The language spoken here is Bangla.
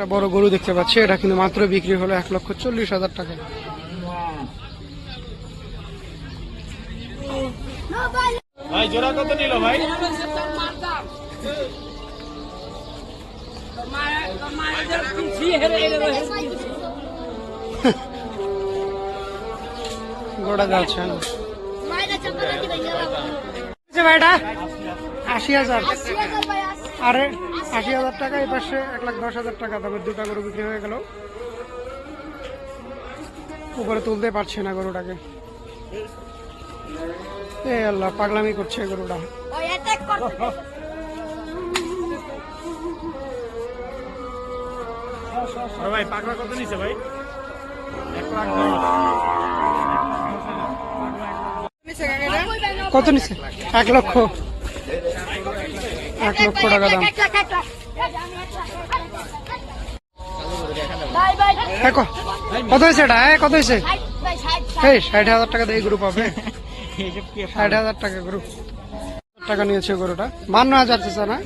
একটা বড় গরু দেখতে পাচ্ছি এটা কিন্তু মাত্র বিক্রি হলো এক লক্ষ চল্লিশ হাজার টাকা। ভাই জোড়া কত নিল ভাই? গোড়া যাচ্ছে না মায়েরা চক্করাতি ভেঙে যাবে ভাইটা আশি হাজার। আরে আশি হাজার টাকা এই পাশে এক লাখ দশ হাজার টাকা তবে দুটা গরু বিক্রি হয়ে গেল। উপরে তুলতে পারছে না গরুটাকে। এ আল্লাহ পাগলামি করছে গরুটা। ভাই কত নিছে ভাই? কত নিচ্ছে এক লক্ষ। এক লক্ষ টাকা দাম। কত হয়েছে এটা? হ্যাঁ কত হয়েছে? এই, ষাট হাজার টাকা দিয়ে গ্রুপ হবে। ষাট হাজার টাকা গ্রুপ টাকা নিয়েছে গরুটা। বান্ন হাজার চাচা না